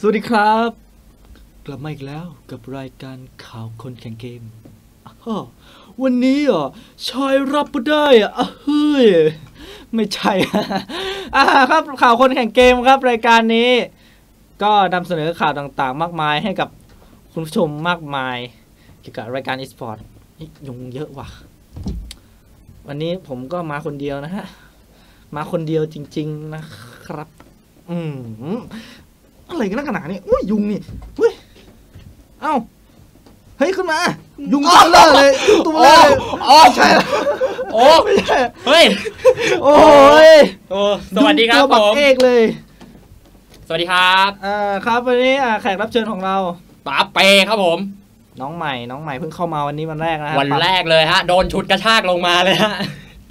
สวัสดีครับ กลับมาอีกแล้วกับรายการข่าวคนแข่งเกมอ้าววันนี้อะชายรับไม่ได้อะอะเฮ้ยไม่ใช่ อ่าครับข่าวคนแข่งเกมครับรายการนี้ ก็นำเสนอข่าวต่างๆ มากมายให้กับคุณผู้ชมมากมาย เกี่ยวกับรายการ e-sport นี่ยุงเยอะว่ะ วันนี้ผมก็มาคนเดียวนะฮะ มาคนเดียวจริง ๆนะครับ อืม อะไรกันนักขนาดนี้อุ้ยยุงนี่อุ้ยเอ้าเฮ้ยขึ้นมา ยุงตัวเบลอเลยยุงตัวเบลอเลยอ๋อใช่แล้วโอ้ไม่ใช่เฮ้ยโอ้ยโอ้สวัสดีครับยุงผตัวบักมเอกเลย สวัสดีครับอ่าครับวันนี้อ่าแขกรับเชิญของเราป๋าเปครับผมน้องใหม่น้องใหม่เพิ่งเข้ามาวันนี้วันแรกนะฮะวันแรกเลยฮะโดนชุดกระชากลงมาเลยฮะ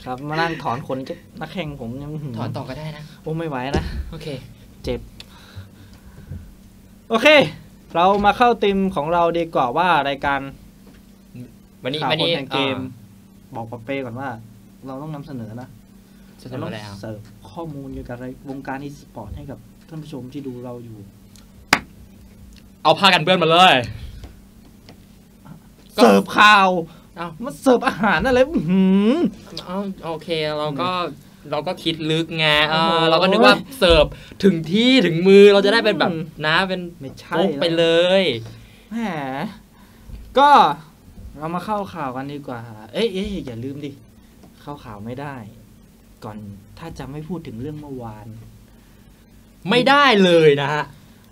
ครับมานั่งถอนขนนักแข่งผมยังถอนต่อก็ได้นะโอ้ไม่ไหวนะโอเค เจ็บ โอเค เรามาเข้าติมของเราดีกว่าว่ารายการวันนี้ข่าววันคนนี้แข่งเกม บอกปะเป้ก่อนว่า เราต้องนำเสนอนะจะเราทำต้ออะไรงอะเสิร์ฟข้อมูลเกี่ยวกับวงการอีสปอร์ตให้กับท่านผู้ชมที่ดูเราอยู่เอาผ้ากันเปื้อนมาเลย ก็ เสิร์ฟข่าวเอ้ามาเสิร์ฟอาหารอะไรอื้อหือ เอาโอเคเราก็ เราก็คิดลึกไงเออโอ้โหเราก็นึกว่าเสิร์ฟถึงที่ถึงมือเราจะได้เป็นแบบอืมนะเป็นไม่ใช่ปุ๊บไปเลยแหมก็เรามาเข้าข่าวกันดีกว่า เอ้ยเอ้ยอย่าลืมดิ เข้าข่าวไม่ได้ ก่อนถ้าจะไม่พูดถึงเรื่องเมื่อวาน ไม่ได้เลยนะฮะ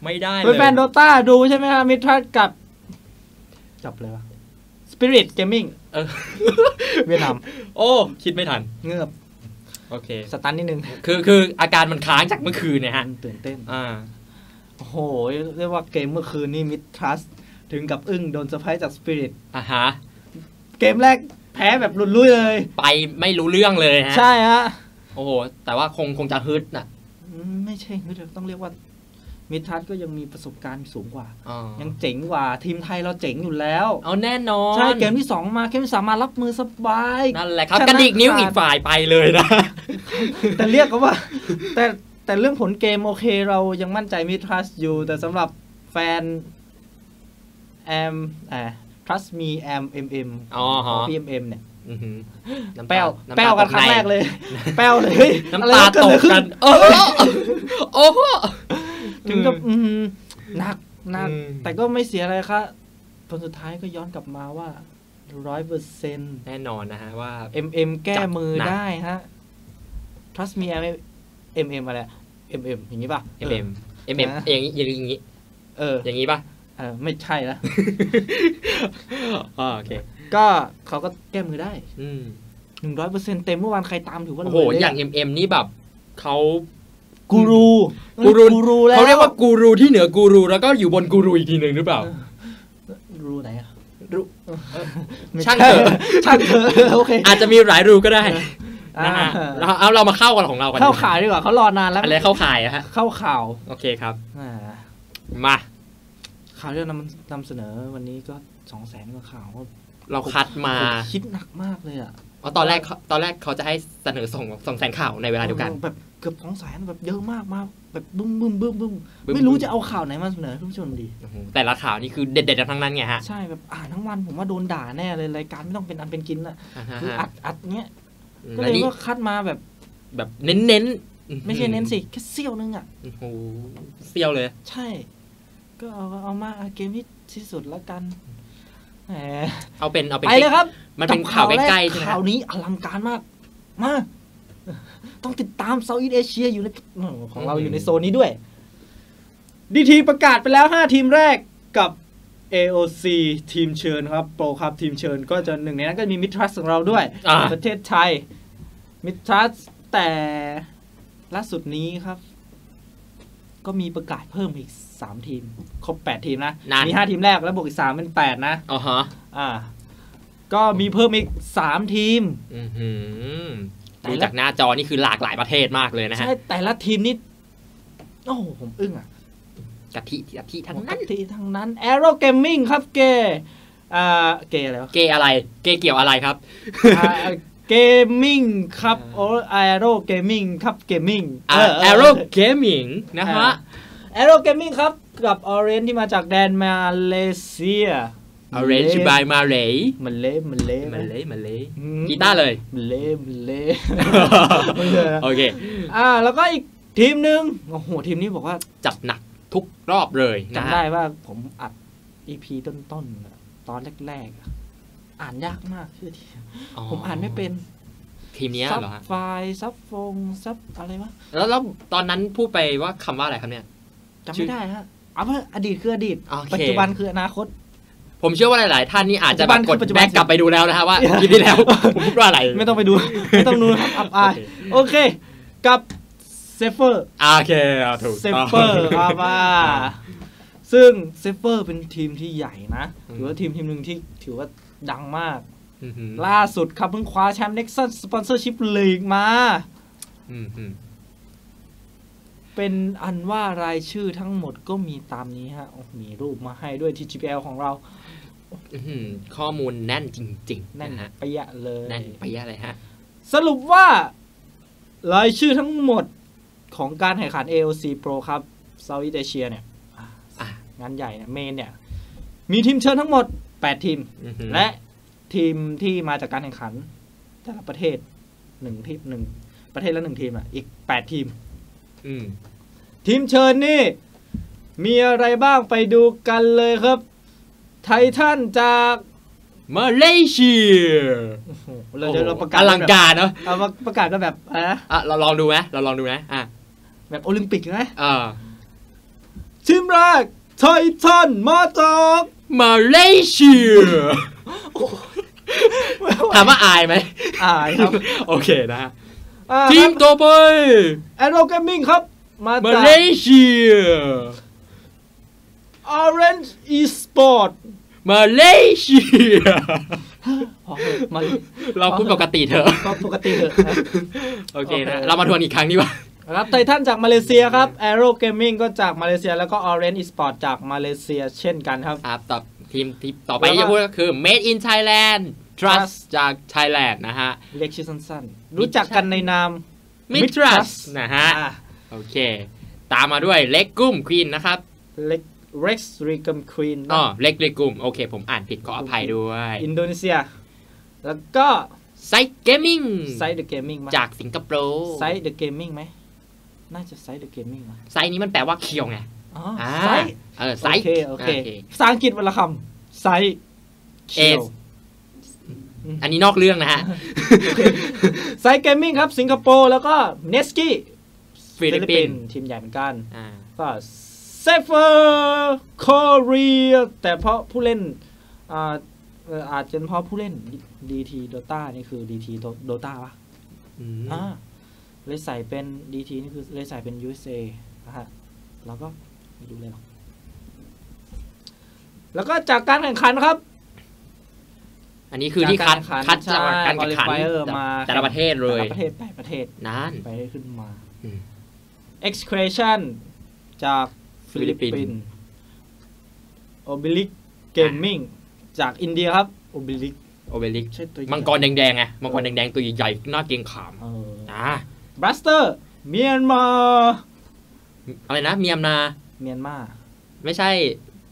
ไม่ได้เลเป็นยแฟนโดตาดูใช่ไหมครับมิทรัสกับ จับเลยวะ Spirit Gaming เออเวียดนามโอ้ คิดไม่ทัน เงือบ โอเคสตันนิดนึง คือคืออาการมันค้างจากเมื่อคืนเนี่ยฮะตื่นเต้นอ่าโอ้โห เรียกว่าเกมเมื่อคืนนี่มิทรัสถึงกับอึ้งโดนเซอร์ไพรส์จาก Spirit อะฮะ เกมแรกแพ้แบบหลุดลุ่ยเลย ไปไม่รู้เรื่องเลยฮะ ใช่ฮะ โอ้โห แต่ว่าคงคงจะฮึดน่ะอืมไม่ใช่คือต้องเรียกว่า มิทรัสก็ยังมีประสบการณ์สูงกว่าอ๋อยังเจ๋งกว่าทีมไทยเราเจ๋งอยู่แล้ว เอาแน่นอน ใช่เกมที่สองมาเกมที่สามมารับมือสบาย นั่นแหละครับชนะกระดิกนิ้วขาดอีกฝ่ายไปเลยนะ แต่เรียกก็ว่า แต่แต่เรื่องผลเกมโอเคเรายังมั่นใจมิทรัสอยู่ แต่สำหรับแฟนแอมอ่า trust me am mm อ๋อฮะพี่ mm เนี่ยอื้อหือน้ำตาแป้วำตาแป้วกันครั้งในแรกเลย แป้วเลยเฮ้ยน้ำตาอะไรตเดกอะไรขึ้กัน โอ้โหโอ้โห ถึงกับอืมหนักหนักอืมแต่ก็ไม่เสียอะไรครับผลสุดท้ายก็ย้อนกลับมาว่าร้อยเปอร์เซ็นต์แน่นอนนะฮะว่า mm แก้จัดมือหนักได้ฮะ trust me am mm อะไร mm อย่างนี้ป่ะเอ็มเอ็มเอ็มเอ็มนะอย่างนี้อย่างนี้ เออ อย่างนี้ป่ะเออไม่ใช่ละอ๋อโอเค ก็เขาก็แก้มือได้อืมหนึ่งร้อยเปอร์เซ็นเต็มเมื่อวานใครตามถือว่าโอ้โหรวเลอย่างเอ็มเอ็มนี่แบบเขา กูรูกูรูกูรูแล้วเขาเรียกว่ากูรูที่เหนือกูรูแล้วก็อยู่บนกูรูอีกทีหนึ่งหรือเปล่ารูไหนอะรูไม่ช่างใเถอะช่างเถอะโอเคอาจจะมีหลายรูก็ได้อ่านะฮะเราเอาเรามาเข้ากันของเรากันเข้าข่าวดีกว่าเขารอนานแล้วอะไรเข้าข่ายอะฮะเข้าข่าวโอเคครับอ่ามาข่าวที่เรานำนำเสนอวันนี้ก็สองแสนกว่าข่าวก็เราคัดมาผมคิดหนักมากเลยอะ อ๋อตอนแรกเขาตอนแรกเขาจะให้เสนอส่งสองแสนข่าวในเวลาเดียวกันแบบเกือบสองแสนแบบเยอะมากมากแบบบึ้มบึ้มบึ้มบึ้มบึ้มไม่รู้บึ้มจะเอาข่าวไหนมาเสนอให้ทุกผู้ชมดีโอ้โหแต่ละข่าวนี่คือเด็ดๆทั้งนั้นไงฮะใช่แบบอ่านทั้งวันผมว่าโดนด่าแน่เลยรายการไม่ต้องเป็นอันเป็นกินละอ่าฮะคืออัดอัดเนี้ยก็แล้เลวยนี่ก็คัดมาแบบแบบเน้นๆไม่ใช่เน้นสิแค่เสี้ยวนึงอะโอ้โหเซียวเลย ใช่ ก็เอาเอามาเอาเกมที่ที่สุดแล้วกันแหม เอาเป็นเอาเป็นไปเลยครับ มันเป็นกับข่าวแรใกล้ๆใช่ไหมข่าวนี้อลังการมาก มาต้องติดตามเซาท์อีสเอเชียอยู่ในของเราอยู่ในโซนนี้ด้วยดีทีประกาศไปแล้ว 5 ทีมแรกกับ AOC ทีมเชิญครับโปรครับทีมเชิญก็จะหนึ่งในนั้นก็มีมิทรัสของเราด้วยอ่าประเทศไทยมิทรัสแต่ล่าสุดนี้ครับ ก็มีประกาศเพิ่มอีก 3ทีม ครบ8ทีมนะนั่นมี5ทีมแรกแล้วบวกอีก3เป็น8นะอ๋อฮะอ่า ก็มีเพิ่มอีก3ทีมอือหือแต่ดูละจากหน้าจอนี่คือหลากหลายประเทศมากเลยนะฮะ ใช่ แต่ละทีมนี่โอ้โหผมอึ้งอะกะทิกะทิทั้งทั้งนั้นทีทั้งนั้น Aero Gaming ครับเกย์อ่าเกย์อะไรวะเกย์อะไร เกย์เกี่ยวอะไรครับเกมมิ่งครับโอ้ Aero Gaming ครับ Gaming อ่า Aero Gaming นะฮะ Aero Gaming ครับ กับ Orange ที่มาจากแดนมาเลเซีย Arrange by มาเลยมันเละมันเละมาเลยมาเลยอืมกีตาร์เลย มันเละมันเละไม่ใช่นะโอเค อ่า แล้วก็อีกทีมหนึ่งโอ้โห ทีมนี้บอกว่าจัดหนักทุกรอบเลยนะจำฮะได้ว่าผมอัด EP ต้นๆอะตอนแรกๆอะอ่านยากมากชื่อทีมผมอ่านไม่เป็นทีมเนี้ยซับเหรอฮะไฟล์ซับฟงซับอะไรวะแล้วแล้วตอนนั้นพูดไปว่าคำว่าอะไรครับเนี่ย จำชื่ไม่อได้ฮะเอาว่าอดีตคืออดีตโอเคปัจจุบันคืออนาคต ผมเชื่อว่าหลาย ๆ ท่านนี่อาจจะปัแบจบจุกบันดปัจจุบันแบ็กกลับไปดูแล้วนะฮะว่าคลิปที่แล้วผมพูดว่าอะไร ไม่ต้องไปดู ไม่ต้องดูนะครับอับอายโอเค กับเซฟเฟอร์อ่าโอเคเอาถูกเซฟต้องเฟอร์ครับว่าซึ่งเซฟเฟอร์เป็นทีมที่ใหญ่นะอืมถือว่าทีมทีมหนึ่งที่ถือว่าดังมากอืมอืมล่าสุดครับเพิ่งคว้าแชมป์ Nexus Sponsorship League มาอืมอืม เป็นอันว่ารายชื่อทั้งหมดก็มีตามนี้ฮะโอ้มีรูปมาให้ด้วยที่ GPL ของเราอื้อหือข้อมูลแน่นจริงๆแน่นนะฮะไปะยะเลย แน่นไปเยอะเลยฮะ สรุปว่า รายชื่อทั้งหมดของการแข่งขัน AOC Pro ครับ Southeast Asia เนี่ยอะอะงานใหญ่เนี่ยเมนเนี่ย มีทีมเชิญทั้งหมด 8 ทีมอื้อหือและทีมที่มาจากการแข่งขัน แต่ละประเทศหนึ่งทีมหนึ่งประเทศละหนึ่งทีมอะอีก 8 ทีมอืม ทีมเชิญนี่ มีอะไรบ้างไปดูกันเลยครับ ไททันจากมาเลเซียโอ้โหเราจะเราประกาศอลังการเนาะเอามาประกาศกันแบบอะไรนะอะเราลองดูไหมเราลองดูไหมอะแบบโอลิมปิกไหมอ่าทีมแรกไททันมาจากมาเลเซียถามว่าอายไหมอายครับ โอเคนะฮะอ่า ทีมต่อไปแอโรเกมมิ่งครับ มามาจากเลเซีย Orange Esport มาเลเซีย พอเถอะมาเราพูดปกติเถอะ ก็ปกติเถอะนะ โอเคนะ โอเค เรามาทวนอีกครั้งดีกว่าครับไททันจากมาเลเซียครับ Aero Gaming ก็จากมาเลเซีย แล้วก็ Orange Esport จากมาเลเซียเช่นกันครับ ครับต่อทีมที่ต่อไปแล้วก็ที่จะพูดก็คือ Made in Thailand Trust Trust จาก Thailand นะฮะ เรียกชื่อสั้นๆ รู้จักกันในนาม Mid Mid Trust Trust นะฮะอ่าโอเค ตามมาด้วยเล็กกุ้มควีนนะครับ เล็ก Rex Regum Queen อ๋อเล็กเล็กกุ้มโอเค ผมอ่านผิดขออภัยด้วย อินโดนีเซีย แล้วก็ไซเกมมิ่ง Side the Gaming มั้ยจากสิงคโปร์ Side the Gaming ไหมน่าจะ Side the Gaming นะไซนี้มันแปลว่าเคียวไงอ๋ออ่า Side เออไซโอเคโอเคโอเคภาษาอังกฤษวันละคำ Side เคียว S อันนี้นอกเรื่องนะฮะไซเกมมิ่งครับ สิงคโปร์แล้วก็เนสกี้ฟิลิปปินส์ทีมใหญ่เหมือนกันอ่าก็เซฟเฟอร์คอเรียแต่เพราะผู้เล่นอ่าเอ่ออาจจะเพราะผู้เล่น DT Dota นี่คือ DT Dota ปะอืมอ่าเลยใส่เป็น DT นี่คือเลยใส่เป็น USA นะฮะแล้วก็ไม่รู้เลยหรอกแล้วก็จากการแข่งขันครับ อันนี้คือที่คัดจากการแข่งขันคัดจากการใช่แข่งขัน qualifier มาแต่ละประเทศเลยแต่ละประเทศแปดประเทศนั่นไปขึ้นมาอืม Excretion จากฟิลิปฟิลิปปิปินนส์ส์ Oblique Gaming จากอินเดียครับ Oblique โอเบลิกใช่ตัวใหญ่มังกรแดงๆไงมังกรแดงๆ ตัวใหญ่ๆหน้าเกรงขามเอออ่า Blaster เมียนมาอะไรนะเมียมนา เมียนมา ไม่ใช่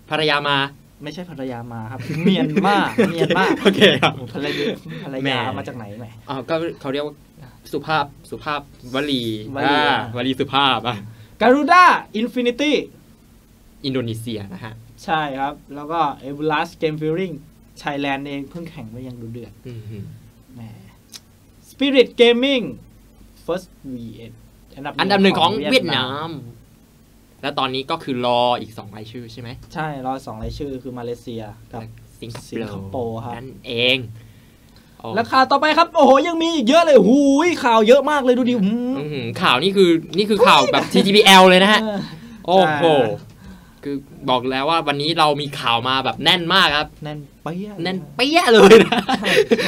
ภรรยามา ไม่ใช่ภรรยามาครับ เมียนมาเมียนมาโอเคครับโอ้ภรรยาภรรแหม่ยามาจากไหนไหมอ๋อก็เขาเรียกว่าสุภาพสุภาพวลีวลีอ่าอะวลีสุภาพอะ Garuda Infinity อินโดนีเซียนะฮะ ใช่ครับ แล้วก็ e v e l a s t Game Feeling ไทยแลนด์เองเพิ่งแข่งไปยังดูเดือดอืมฮึแหม Spirit Gaming First V อันดับหนึ่งของเวียดนาม แล้วตอนนี้ก็คือรออีกสองรายชื่อใช่ไหมใช่รอสองรายชื่อคือมาเลเซียกับสิงคสิงคโปร์ครับนั่นเองโอ้แล้วข่าวต่อไปครับ โอ้โห ยังมีอีกเยอะเลยหูยข่าวเยอะมากเลยดูดิหืมอื้อหือข่าวนี่คือนี่คือข่าวแบบ TTPL เลยนะฮะเออโอ้โหอ่าคือบอกแล้วว่าวันนี้เรามีข่าวมาแบบแน่นมากครับ แน่นเปี้ยเลยแน่นเปี้ยเลยนะใช่ใช่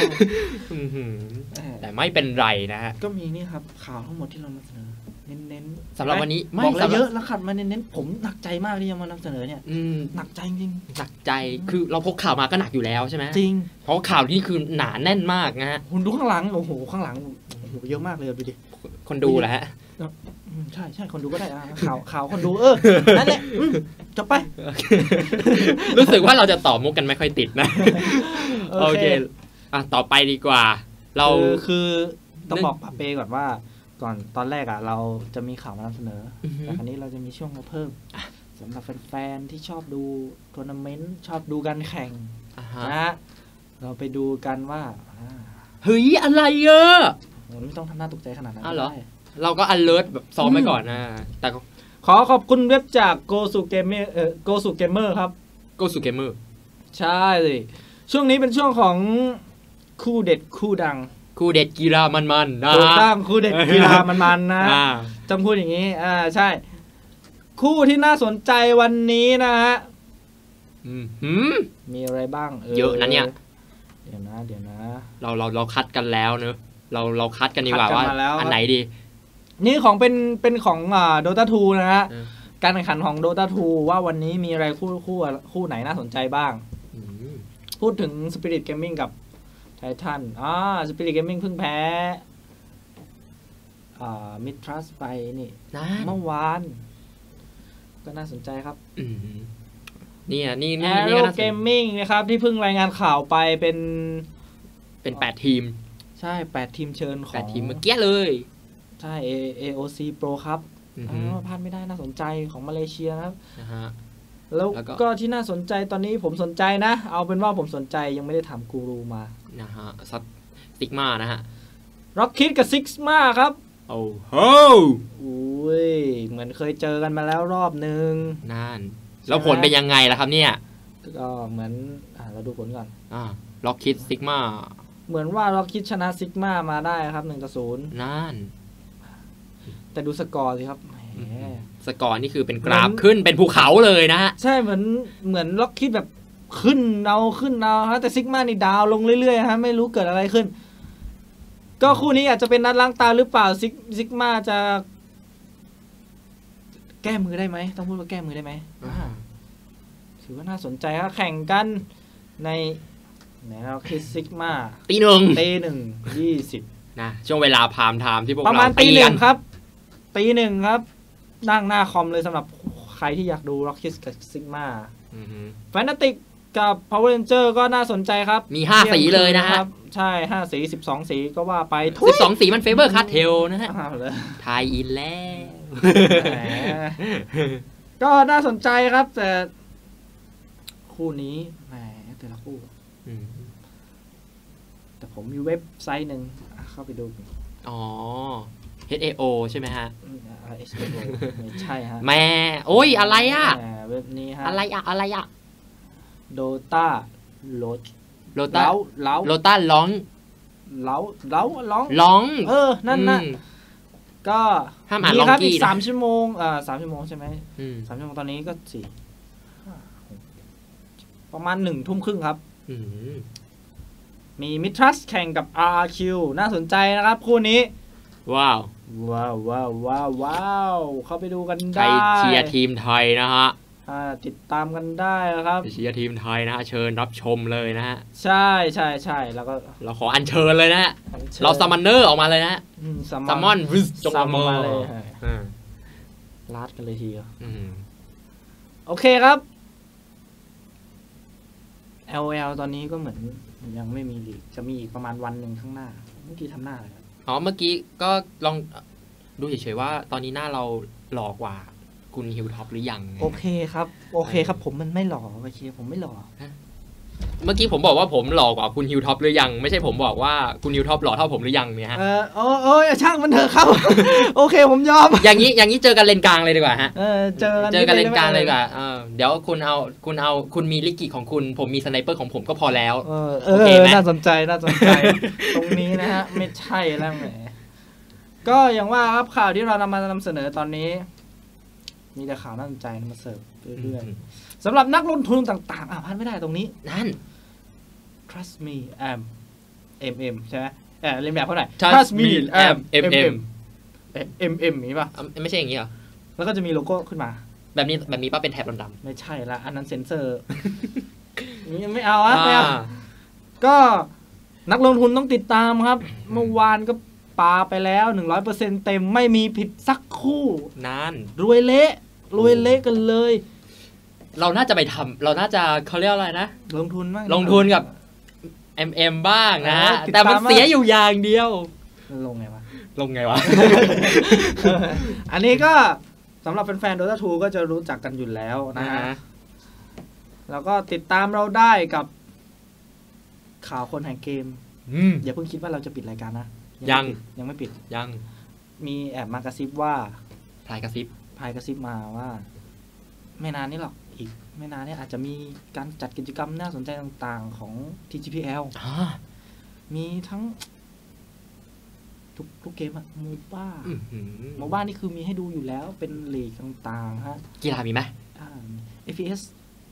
อื้อหือเออแต่ไม่เป็นไรนะฮะ ก็มีนี่ครับข่าวทั้งหมดที่เรานำเสนอเน้นๆ สำหรับวันนี้ไม่บอกแล้วสำหรับเยอะแล้วขัดมาเน้นๆผมหนักใจมากที่จะมานำเสนอเนี่ยอืมหนักใจจริงหนักใจคือเราพกข่าวมาก็หนักอยู่แล้วใช่ไหมจริง เพราะข่าวนี่คือหนาแน่นมากนะฮะคุณดูข้างหลังโอ้โหข้างหลังโอ้โหเยอะมากเลยดูดิคนดูแหละฮะอือืมใช่ใช่คนดูก็ได้อะข่าวข่าวคนดูเออนั่นแหละอืมจบไป รู้สึกว่าเราจะตอบมุกกันไม่ค่อยติดนะโอโอเคเคอะต่อไปดีกว่า เราคือคือต้องนึกบอกปาเป้ก่อนว่า ก่อนตอนแรกอะ เราจะมีข่าวมานำเสนออือฮึแต่ครั้นี้เราจะมีช่วงมาเพิ่มสำหรับแฟนๆที่ชอบดูทัวร์นาเมนต์ชอบดูการแข่งอ่าฮะนะฮะเราไปดูกันว่าอ่าเฮ้ยอะไรเออไม่ต้องทำหน้าตกใจขนาดนั้นอ้าวเหรอก็ได้เราก็ alert แบบซ้อมไว้ก่อนนะแต่ก็ขอขอบคุณเว็บจาก Go s u Gamer เอ่อ Go s u Gamer ครับ go to gamer ใช่เลยช่วงนี้เป็นช่วงของคู่เด็ดคู่ดัง คู่เด็ดกีฬามันๆนะถูกต้องคู่เด็ดกีฬามันๆนะอ่าจำพูดอย่างนี้ อ่าใช่ คู่ที่น่าสนใจวันนี้นะฮะอืมหืมมีอะไรบ้าง เยอะนะเนี่ย เดี๋ยวนะ เดี๋ยวนะ เราเราเราคัดกันแล้วเนอะเราเราคัดกันดีกว่าคัดกันว่ามาแล้วอันไหนดี นี่ของเป็นเป็นของอ่า Dota 2นะฮะเออการแข่งขันของ Dota 2ว่าวันนี้มีอะไรคู่คู่คู่ไหนน่าสนใจบ้างอืมพูดถึง Spirit Gaming กับ Titan อ่า Spirit Gaming เพิ่งแพ้อ่า Mitras ไปนี่นั่นเมื่อวาน ก็น่าสนใจครับอืมนี่อะนี่นี่นี่ Arrow ก็น่าสน Gaming นะครับ ที่เพิ่งรายงานข่าวไปเป็นเป็นแปดทีม ใช่8ทีมเชิญขแปอดงทีมเมื่อกี้เลย ใช่ A- AOC Pro ครับอืออ่หือาพลาดไม่ได้น่าสนใจของมาเลเซียนะครับนะฮะ แล้วแล้วก็ก็ที่น่าสนใจตอนนี้ผมสนใจนะ เอาเป็นว่าผมสนใจยังไม่ได้ถามกูรูมานะฮะซัติกมานะฮะ Rocket กับ Sigma ครับโอ้โหอุ้ยเหมือนเคยเจอกันมาแล้วรอบนึงนั่นแล้วผลเป็นยังไงล่ะครับเนี่ยก็เหมือนอ่าเราดูผลก่อนอ่าล็อกคิดซิกมาเหมือนว่า Rocket ชนะ Sigma มาได้ครับ1ต่อ0นั่นแต่ดูสกอร์สิครับแหอือหืมอ สกอร์นี่คือเป็นกราฟเหมือนขึ้นเป็นภูเขาเลยนะฮะ ใช่เหมือนเหมือนล็อกคิดแบบขึ้นเอาขึ้นเอาฮะแต่ซิกมานี่ดาวลงเรื่อยๆฮะไม่รู้เกิดอะไรขึ้น ก็คู่นี้อาจจะเป็นนัดล้างตาหรือเปล่าซิกซิกมาจะ แก้มือได้ไหมต้องพูดว่าแก้มือได้ไหมอ่าถือว่าน่าสนใจครับแข่งกันในไหนเราคิดซิกมาตีหนึ่งตีหนึ่งยี่สิบนะช่วงเวลาพามไทม์ที่พวกประเรามาณตีตีหนึ่กังนครับตีหนึ่งครับ นั่งหน้าคอมเลยสำหรับใครที่อยากดู Rocket กับ Sigma อือหือแฟนตาติกกับ Power Ranger ก็น่าสนใจครับ มีห้าสีเลยนะฮะครับใช่ห้าสีสิบสองสีก็ว่าไปทุสิยบสองสีมันเฟเวอร์คาเทลนะฮะอ้าวเลยทายอินแล้วแหมก็น่าสนใจครับ แต่ คู่นี้แหมแต่ละคู่อืมแต่ผมมีเว็บไซต์หนึ่งอะเข้าไปดู อ๋อ HAO ใช่ไหมฮะอืมอะไร HTML ไม่ใช่ฮะแม่โอ้ยอะไรอะแหมเว็บนี้ฮะอะไรอะอะไรอะ Dota โหลดโลต้าเล้าเล้าโลต้าร้องเล้าเล้าร้องร้อง เออ นั่นน่ะอืมก็ห้ามอ่านมีครับลองกี้อีกนะสามชั่วโมงอ่าสามชั่วโมงใช่ไหมอืมสามชั่วโมงตอนนี้ก็สี่ห้าหกประมาณหนึ่งทุ่มครึ่งครับอืมมีมิทรัสแข่งกับ RQ น่าสนใจนะครับ คู่นี้ ว้าว ว้าวว้าวว้าวว้าวเข้าไปดูกันใครได้เชียร์ทีมไทยนะฮะอ่าติดตามกันได้นะครับ เชียร์ทีมไทยนะฮะเชิญรับชมเลยนะฮะใช่ใช่ใช่แล้วก็เราขออัญเชิญเลยนะฮะชิญเราซัมมอนเนอร์ออกมาเลยนะฮะอืมซัมซัมมอนวิสจงซัอามเมอมาร์เลยฮะอ่าลาดกันเลยทีเดียวอืม โอเคครับ LOL ตอนนี้ก็เหมือนยังไม่มีลีกจะมีอีกประมาณวันหนึ่งข้างหน้า เมื่อกี้ทำหน้าอะไรครับ อ๋อเมื่อกี้ก็ลองดูเฉยๆว่า ตอนนี้หน้าเราหล่อกว่าคุณฮิวท็อปหรือยัง โอเคครับ โอเคครับ ผมมันไม่หล่อโอเค ผมไม่หล่อ เมื่อกี้ผมบอกว่าผมหล่อกว่าคุณฮิวท็อปหรือยัง ไม่ใช่ผมบอกว่าคุณฮิวท็อปหล่อเท่าผมหรือยังเนี่ยฮะเออโอ้โอ้ยช่างมันเถอะครับ โอเคผมยอม อย่างนี้อย่างนี้เจอกันเลนกลางเลยดีกว่าฮะเออเจอกันเจอกันเลนกลางเลยดีกได้ไหมว่าเออเดี๋ยวคุณเอาคุณเอาคุณมีลิกิของคุณ ผมมีสไนเปอร์ของผมก็พอแล้วเออเอโอเคอไหมน่าสนใจน่าสนใจ ตรงนี้นะฮะไม่ใช่แล้วแหมก็อย่างว่าครับข่าวที่เรานำมานำเสนอตอนนี้ มีแต่ข่าวน่าสนใจมาเสิร์ฟเรื่อยๆสำหรับนักลงทุนต่างๆอะพลาดไม่ได้ตรงนี้ นั่น trust me am mm ใช่ไหมเออเรียนแบบเขาหน่อย Trust me am mm mm mm อย่างนี้ป่ะอะไม่ใช่อย่างนี้เหรอ แล้วก็จะมีโลโก้ขึ้นมา แบบนี้แบบนี้ป้าเป็นแถบดำไม่ใช่ละอันนั้นเซ็นเซอร์นี่ไม่เอาๆอะไม่เอาอ่าก็นักลงทุนต้องติดตามครับ เมื่อวานก็ปาไปแล้ว 100%เต็มไม่มีผิดสักคคู่นั่นรวยเละ รวยเละกันเลย เราน่าจะไปทำเราน่าจะเขาเรียกอะไรนะ ลงทุนบ้างลงทุนกับ MM บ้างนะเออติดแต่มันตามมากเสียอยู่อย่างเดียว ลงไงวะ ลงไงวะ อันนี้ก็สำหรับแฟนๆ Dota 2 ก็จะรู้จักกันอยู่แล้วนะฮะ แล้วก็ติดตามเราได้กับข่าวคนแห่งเกมอืมอย่าเพิ่งคิดว่าเราจะปิดรายการนะ ยังไม่ปิดยังไม่ปิดยัง มีแอบมากระซิบว่าพลายกระซิบ พายกระซิบมาว่า ไม่นานนี้หรอกอีก ไม่นานเนี้อาจจะมีการจัดกิจกรรมน่าสนใจต่างๆของ TGPL อ่ามีทั้ง ทุกทุกเกมอะโมบ้าอื้อหือโมบ้านี่คือมีให้ดูอยู่แล้ว เป็นลีกต่างๆฮะ กีฬามีไหมอ่า FPS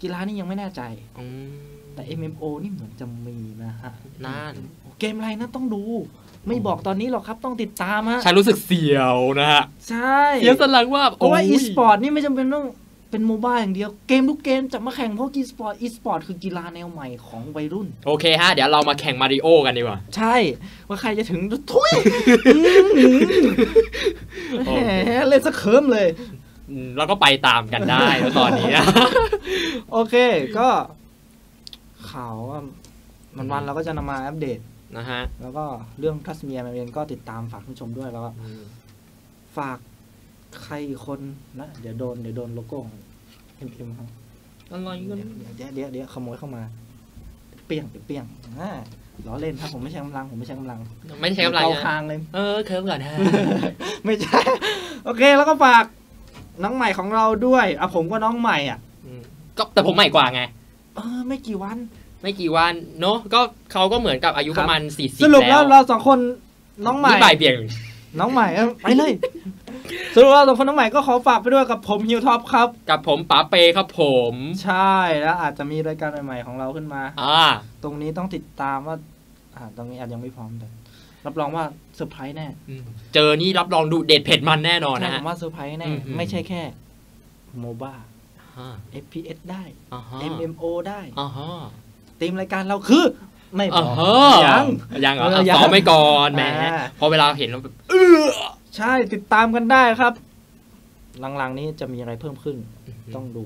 กีฬานี่ยังไม่แน่ใจอืม แต่ MMO นี่เหมือนจะมีนะฮะนั่นเกมอะไรนะต้องดู ไม่บอกตอนนี้หรอกครับต้องติดตามฮะฉันรู้สึกเสียวนะฮะ ใช่เสียวสนหลังว่าเพราะว่าโย e-sport นี่ไม่จำเป็นต้องเป็นโมบ้าอย่างเดียว เกมทุกเกมจะมาแข่งเพราะ e-sport e-sport คือกีฬาแนวใหม่ของวัยรุ่น โอเคฮะ เดี๋ยวเรามาแข่งมาริโอกันดีกว่า ใช่ ว่าใครจะถึงทุยแหมเล่นสะเคิมเลยอืมแล้วก็ไปตามกันได้แล้วตอนนี้นะโอเคก็ ข่าวว่ามันวันๆเราก็จะนำมาอัปเดตนะฮะ แล้วก็เรื่องทัสเมียมันเองก็ติดตามฝากผู้ชมด้วยแล้วก็อืมฝากใครอีกคนนะเดี๋ยวโดนเดี๋ยวโดนโลโก้ของเอ็มเอ็มครับอะไรกันเดี๋ยวเดี๋ยวเดี๋ยวขโมยเข้ามา เปี้ยงเปี้ยงอ่าล้อเล่นครับผมไม่ใช่กำลังผมไม่ใช่กำลัง ไม่ใช่กำลังเกานะคางเลยเออเคิร์ฟก่อนฮะไม่ใช่ โอเคแล้วก็ฝากน้องใหม่ของเราด้วยอะผมก็น้องใหม่อะอืมก็แต่ผมใหม่กว่าไง เออไม่กี่วัน ไม่กี่วันเนอะก็เขาก็เหมือนกับอายุคปรับระมาณสี่สิบสรุปแล้วแล้วเราสองคนน้องใหม่นี่บ่ายเบี่ยงน้องใหม่เออไปเลยสรุปเราสองคนน้องใหม่ก็ขอฝากไปด้วยกับผมฮิวท็อปครับ กับผมป๋าเปครับผม ใช่แล้วอาจจะมีรายการใหม่ๆของเราขึ้นมา อ่า ตรงนี้ต้องติดตามว่า อ่า ตรงนี้อาจยังไม่พร้อมแต่รับรองว่าเซอร์ไพรส์แน่อืมเจอนี่รับรองดูเด็ดเผ็ดมันแน่นอนใช่นะผฮะมว่าเซอร์ไพรส์แน่อืมอืมไม่ใช่แค่โมบ้าอ่า FPS ได้อ่าฮะ MMO ได้อ่าฮะทีมรายการเราคือไม่บอ่าอกฮะยังยังเหรอเอออะยังซ้อมไม่ก่อนแหมอ่าพอเวลาเห็นแล้วแบบใช่ติดตามกันได้ครับ หลังๆนี้จะมีอะไรเพิ่มขึ้น ต้องดู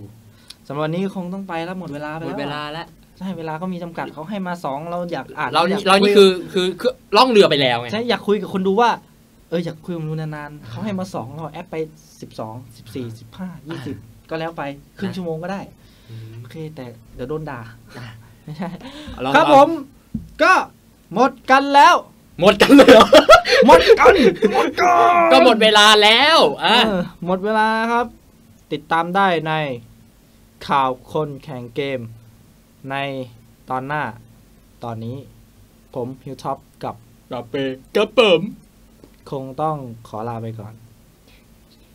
สำหรับวันนี้คงต้องไปแล้วหมดเวลาไปหมดแล้วเวลาแล้วใช่เวลาก็มีจำกัดเขาให้มาสองเราอยากอ่านเราอยนี่กเรานี่ยคือคือคือล่องเรือไปแล้วไงใช่อยากคุยกับคนดูว่าเอออยากคุยกับคนดูนานๆเขาให้มาสองเราแอปไปสิบสองสิบสี่สิบห้ายี่สิบ ก็แล้วไปครึ่งชั่วโมงก็ได้อืมโอเค แต่เดี๋ยวโดนด่าไม่ใช่เอาลองครับลองผม ก็หมดกันแล้ว หมดกันเลยเหรอหมดกันหมดกันก็หมดเวลาแล้วอะเออหมดเวลาครับ ติดตามได้ในข่าวคนแข่งเกม ในตอนหน้า ตอนนี้ ผมฮิวท็อปกับป๋าเปกระเปิมคงต้องขอลาไปก่อน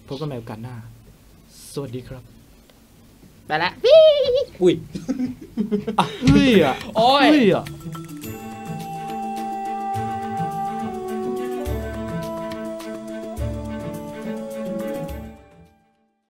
พบกันใหม่โอกาสหน้า สวัสดีครับ ไปละอุ้ยเฮ้ยอะโอ้ย เฮ้ยอะ